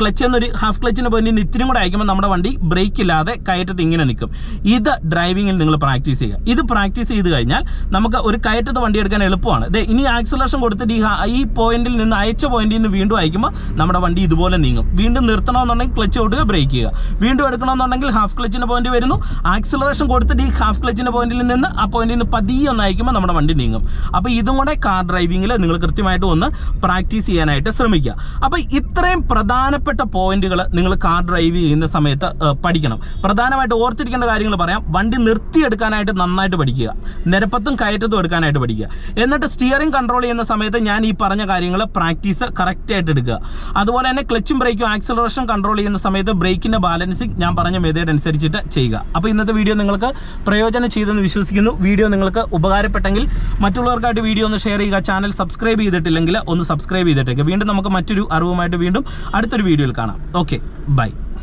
ക്ലച്ച് എന്നൊരു ഹാഫ് ക്ലച്ചിന്റെ പോയിന്റിന് ഇത്തിരി കൂടെ അയക്കുമ്പോൾ നമ്മുടെ വണ്ടി ബ്രേക്ക് ഇല്ലാതെ കയറ്റത്ത് ഇങ്ങനെ നിൽക്കും. ഇത് ഡ്രൈവിങ്ങിൽ നിങ്ങൾ പ്രാക്ടീസ് ചെയ്യുക ഇത് പ്രാക്ടീസ് ചെയ്ത് കഴിഞ്ഞാൽ നമുക്ക് ഒരു കയറ്റത്ത് വണ്ടി എടുക്കാൻ എളുപ്പമാണ്. ദേ ഇനി ആക്സിലറേഷൻ കൊടുത്തിട്ട് ഈ ഈ പോയിന്റിൽ നിന്ന് അയച്ച പോയിന്റിൽ നിന്ന് വീണ്ടും അയക്കുമ്പോൾ നമ്മുടെ വണ്ടി ഇതുപോലെ നീങ്ങും. വീണ്ടും നിർത്തണമെന്നുണ്ടെങ്കിൽ ക്ലച്ച് കൊടുക്കുക ബ്രേക്ക് ചെയ്യുക. വീണ്ടും എടുക്കണമെന്നുണ്ടെങ്കിൽ ഹാഫ് ക്ലച്ചിന്റെ പോയിന്റ് വരുന്നു. ആക്സിലറേഷൻ കൊടുത്തിട്ട് ഈ ഹാഫ് ക്ലച്ചിന്റെ പോയിന്റിൽ നിന്ന് ആ പോയിന്റിൽ നിന്ന് പതിയെ ഒന്ന് അയക്കുമ്പോൾ നമ്മുടെ വണ്ടി നീങ്ങും. അപ്പോൾ ഇതും കൂടെ കാർ ഡ്രൈവിങ്ങിൽ നിങ്ങൾ കൃത്യമായിട്ട് ഒന്ന് പ്രാക്ടീസ് ചെയ്യാനായിട്ട് ശ്രമിക്കുക. അപ്പോൾ ഇത്രയും പ്രധാനപ്പെട്ട പോയിന്റുകൾ നിങ്ങൾ കാർ ഡ്രൈവ് ചെയ്യുന്ന സമയത്ത് പഠിക്കണം. പ്രധാനമായിട്ട് ഓർത്തിരിക്കേണ്ട കാര്യങ്ങൾ പറയാം. വണ്ടി നിർത്തിയെടുക്കാനായിട്ട് നന്നായിട്ട് പഠിക്കുക. നിരപ്പത്തും കയറ്റത്തും എടുക്കാനായിട്ട് പഠിക്കുക. എന്നിട്ട് സ്റ്റിയറിംഗ് കൺട്രോൾ ചെയ്യുന്ന സമയത്ത് ഞാൻ ഈ പറഞ്ഞ കാര്യങ്ങൾ പ്രാക്ടീസ് കറക്റ്റായിട്ട് എടുക്കുക. അതുപോലെ തന്നെ ക്ലച്ചും ബ്രേക്കും ആക്സലറേഷൻ കൺട്രോൾ ചെയ്യുന്ന സമയത്ത് ബ്രേക്കിന്റെ ബാലൻസിങ് ഞാൻ പറഞ്ഞ മെതേഡ് അനുസരിച്ചിട്ട് ചെയ്യുക. അപ്പോൾ ഇന്നത്തെ വീഡിയോ നിങ്ങൾക്ക് പ്രയോജനം ചെയ്തെന്ന് വിശ്വസിക്കുന്നു. വീഡിയോ നിങ്ങൾക്ക് ഉപകാരപ്പെട്ടെങ്കിൽ മറ്റുള്ളവർക്കായിട്ട് വീഡിയോ ഒന്ന് ഷെയർ ചെയ്യുക. ചാനൽ സബ്സ്ക്രൈബ് ചെയ്തിട്ടില്ലെങ്കിൽ ഒന്ന് സബ്സ്ക്രൈബ് ചെയ്തിട്ടേക്ക്. വീണ്ടും നമുക്ക് മറ്റൊരു അറിവുമായിട്ട് വീണ്ടും അടുത്തൊരു വീഡിയോയിൽ കാണാം. Okay bye